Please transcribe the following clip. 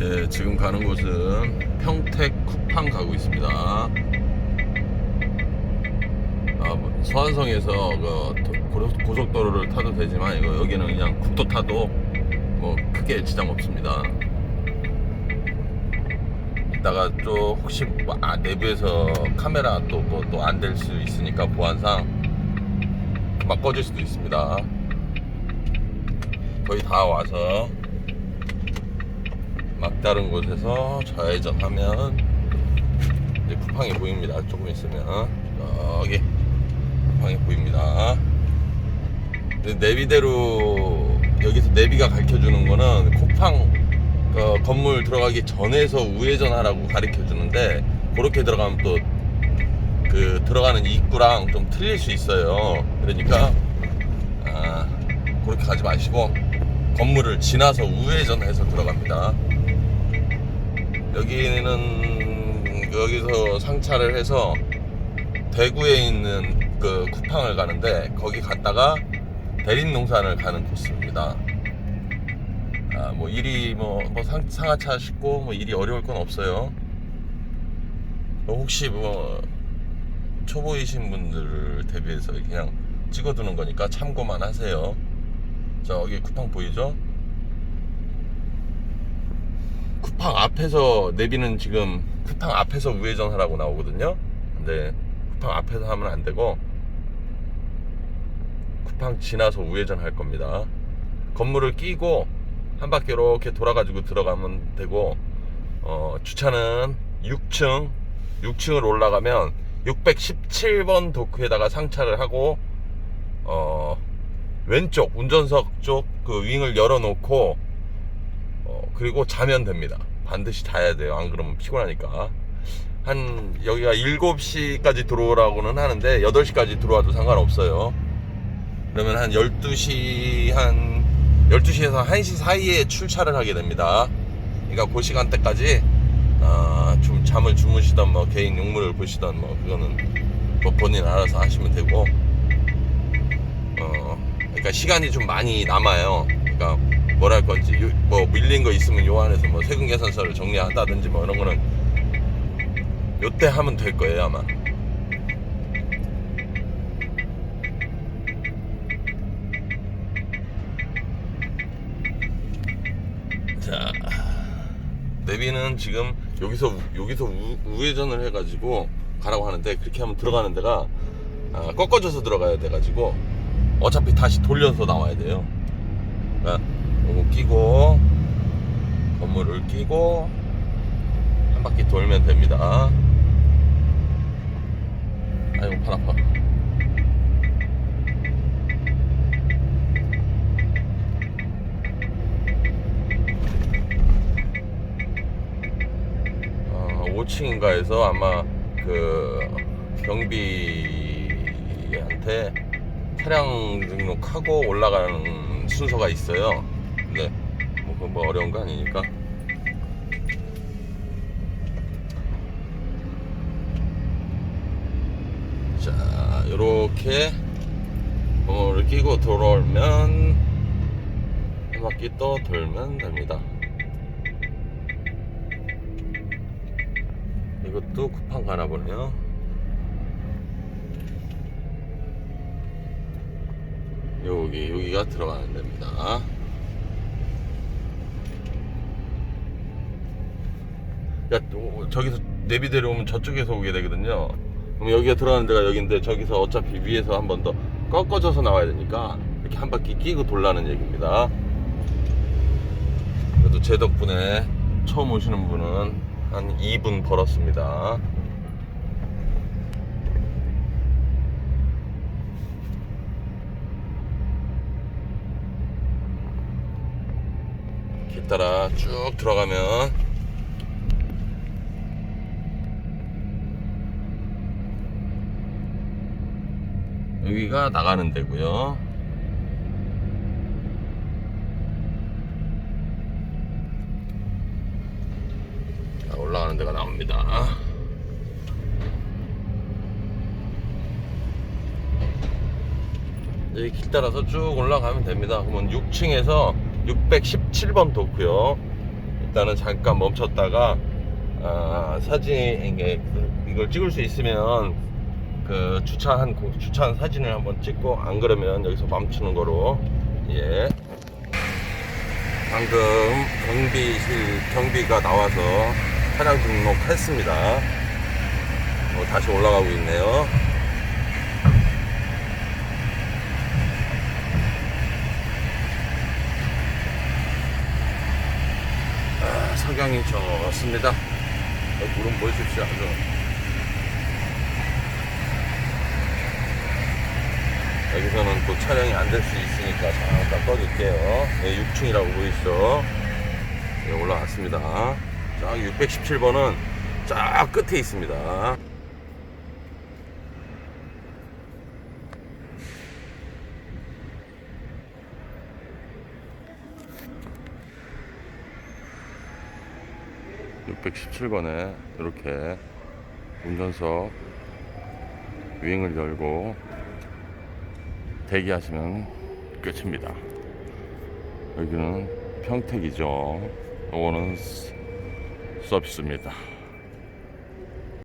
예, 지금 가는 곳은 평택 쿠팡 가고 있습니다. 아, 뭐, 서안성에서 그 고속도로를 타도 되지만 이거 여기는 그냥 국도 타도 뭐 크게 지장 없습니다. 이따가 또 혹시 뭐, 아, 내부에서 카메라 또또안 될 수 있으니까 보안상 막 꺼질 수도 있습니다. 거의 다 와서 막다른 곳에서 좌회전하면 이제 쿠팡이 보입니다. 조금 있으면 여기 쿠팡이 보입니다. 내비대로 여기서 내비가 가르쳐주는 거는 쿠팡 그 건물 들어가기 전에서 우회전하라고 가르쳐 주는데 그렇게 들어가면 또 그 들어가는 입구랑 좀 틀릴 수 있어요. 그러니까 아, 그렇게 가지 마시고 건물을 지나서 우회전해서 들어갑니다. 여기는 여기서 상차를 해서 대구에 있는 그 쿠팡을 가는데 거기 갔다가 대림농산을 가는 코스입니다. 아, 뭐 일이 뭐, 뭐 상, 상하차 싣고 뭐 일이 어려울 건 없어요. 뭐 혹시 뭐 초보이신 분들을 대비해서 그냥 찍어두는 거니까 참고만 하세요. 저기 쿠팡 보이죠? 쿠팡 앞에서 내비는 지금 쿠팡 앞에서 우회전하라고 나오거든요. 근데 쿠팡 앞에서 하면 안 되고 쿠팡 지나서 우회전할 겁니다. 건물을 끼고 한 바퀴 이렇게 돌아가지고 들어가면 되고 어, 주차는 6층 6층을 올라가면 617번 도크에다가 상차를 하고 어, 왼쪽 운전석 쪽 그 윙을 열어놓고 어, 그리고 자면 됩니다. 반드시 자야 돼요. 안 그러면 피곤하니까. 한 여기가 7시까지 들어오라고는 하는데 8시까지 들어와도 상관없어요. 그러면 한 12시 한 12시에서 1시 사이에 출차를 하게 됩니다. 그러니까 그 시간대까지 아, 좀 잠을 주무시던 뭐 개인 용물을 보시던 뭐 그거는 뭐 본인 알아서 하시면 되고 어 그러니까 시간이 좀 많이 남아요. 그러니까 뭘할 건지 요- 뭐 밀린 거 있으면 요 안에서 뭐 세금 계산서를 정리한다든지 뭐 이런 거는 요때 하면 될 거예요 아마. 자 내비는 지금 여기서 우- 여기서 우, 우회전을 해가지고 가라고 하는데 그렇게 하면 들어가는 데가 아, 꺾어져서 들어가야 돼가지고 어차피 다시 돌려서 나와야 돼요. 그러니까 요거 끼고 건물을 끼고 한 바퀴 돌면 됩니다. 아이고 팔 아파. 어, 5층인가에서 아마 그 경비한테 차량 등록하고 올라가는 순서가 있어요. 근데 뭐, 그건 뭐 어려운 거 아니니까. 자, 요렇게 번호를 끼고 돌아오면 한 바퀴 또 돌면 됩니다. 이것도 쿠팡 가나 보네요. 여기 여기가 들어가는 데입니다. 야, 또 저기서 내비 데려오면 저쪽에서 오게 되거든요. 그럼 여기가 들어가는 데가 여기인데 저기서 어차피 위에서 한 번 더 꺾어져서 나와야 되니까 이렇게 한 바퀴 끼고 돌라는 얘기입니다. 그래도 제 덕분에 처음 오시는 분은 한 2분 벌었습니다. 길 따라 쭉 들어가면 여기가 나가는 데고요. 자, 올라가는 데가 나옵니다. 여기 길 따라서 쭉 올라가면 됩니다. 그러면 6층에서 617번 도크요. 일단은 잠깐 멈췄다가 아, 사진 이게 그- 이걸 찍을 수 있으면 그 주차한 고- 주차한 사진을 한번 찍고 안 그러면 여기서 멈추는 거로 예. 방금 경비실 경비가 나와서 차량 등록했습니다. 어, 다시 올라가고 있네요. 아, 석양이 좋습니다. 어, 물은 보십시오. 여기서는 또 촬영이 안 될 수 있으니까 잠깐 꺼줄게요. 네, 6층이라고 보이시죠? 네, 올라왔습니다. 자, 617번은 쫙 끝에 있습니다. (617번에) 이렇게 운전석 윙을 열고 대기하시면 끝입니다. 여기는 평택이죠. 이거는 서비스입니다.